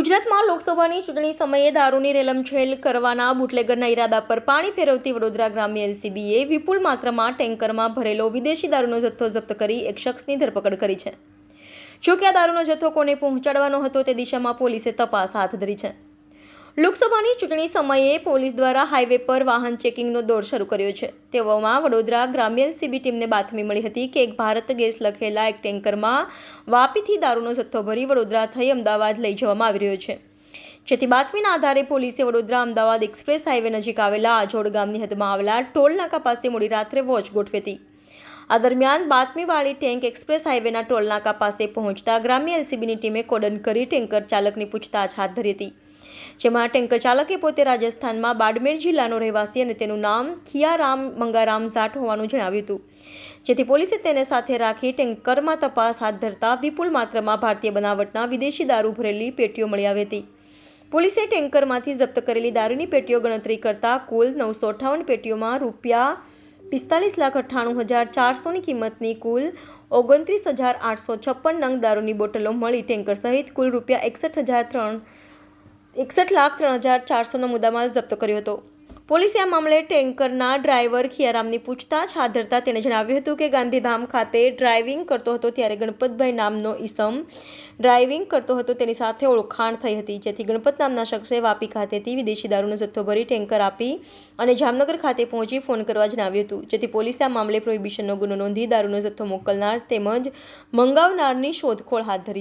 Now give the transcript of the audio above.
ગુજરાતમાં લોકસભાની ચૂંટણી સમયે દારૂની રેલમછેલ કરવાના બુટલેગરના ઈરાદા પર પાણી ફેરવતી વડોદરા ગ્રામ્ય એલસીબીએ વિપુલ માત્રામાં ટેન્કરમાં ભરેલો વિદેશી દારૂનો જથ્થો જપ્ત કરી એક શખ્સની ધરપકડ કરી છે. જો કે આ દારૂનો જથ્થો કોને પહોંચાડવાનો હતો તે દિશામાં પોલીસે તપાસ હાથ ધરી છે. લોકસભાની ચૂંટણી સમયે પોલીસ દ્વારા હાઈવે પર વાહન ચેકિંગનો દોર શરૂ કર્યો છે. તેવામાં વડોદરા ગ્રામ્ય એલસીબી ટીમને બાતમી મળી હતી કે એક ભારત ગેસ લખેલા એક ટેન્કરમાં વાપીથી દારૂનો જથ્થો ભરી વડોદરા થઈ અમદાવાદ લઈ જવામાં આવી રહ્યો છે. જેથી બાતમીના આધારે પોલીસે વડોદરા અમદાવાદ એક્સપ્રેસ હાઈવે નજીક આવેલા આજોડ ગામની હદમાં આવેલા ટોલ નાકા પાસે મોડી રાત્રે વોચ ગોઠવી હતી. આ દરમિયાન બાતમીવાળી ટેન્ક એક્સપ્રેસ હાઈવેના ટોલનાકા પાસે પહોંચતા ગ્રામ્ય એલસીબીની ટીમે કોડન કરી ટેન્કર ચાલકની પૂછતાછ હાથ ધરી હતી. જેમાં ટેન્કર ચાલકે પોતે રાજસ્થાનમાં બાડમેર જિલ્લાનો રહેવાસી અને તેનું નામ ખિયારામ મંગારામ સાઠ હોવાનું જણાવ્યું હતું. જેથી પોલીસે તેને સાથે રાખી ટેન્કરમાં તપાસ હાથ ધરતા વિપુલ માત્રામાં ભારતીય બનાવટના વિદેશી દારૂ ભરેલી પેટીઓ મળી આવી હતી. પોલીસે ટેન્કરમાંથી જપ્ત કરેલી દારૂની પેટીઓ ગણતરી કરતા કુલ નવસો અઠાવન પેટીઓમાં રૂપિયા પિસ્તાલીસ લાખ અઠ્ઠાણું હજાર ચારસોની કિંમતની કુલ ઓગણત્રીસ હજાર આઠસો છપ્પન નંગ દારૂની બોટલો મળી ટેન્કર સહિત કુલ રૂપિયા એકસઠ હજાર ત્રણ એકસઠ લાખ ત્રણ હજાર ચારસોનો મુદ્દામાલ જપ્ત કર્યો હતો. પોલીસે આ મામલે ટેન્કરના ડ્રાઈવર ખિયારામની પૂછતાછ હાથ ધરતા તેણે જણાવ્યું હતું કે ગાંધીધામ ખાતે ડ્રાઇવિંગ કરતો હતો ત્યારે ગણપતભાઈ નામનો ઈસમ ડ્રાઇવિંગ કરતો હતો તેની સાથે ઓળખાણ થઈ હતી, જેથી ગણપત નામના શખ્સે વાપી ખાતેથી વિદેશી દારૂનો જથ્થો ભરી ટેન્કર આપી અને જામનગર ખાતે પહોંચી ફોન કરવા જણાવ્યું હતું. જેથી પોલીસે આ મામલે પ્રોહિબિશનનો ગુનો નોંધી દારૂનો જથ્થો મોકલનાર તેમજ મંગાવનારની શોધખોળ હાથ ધરી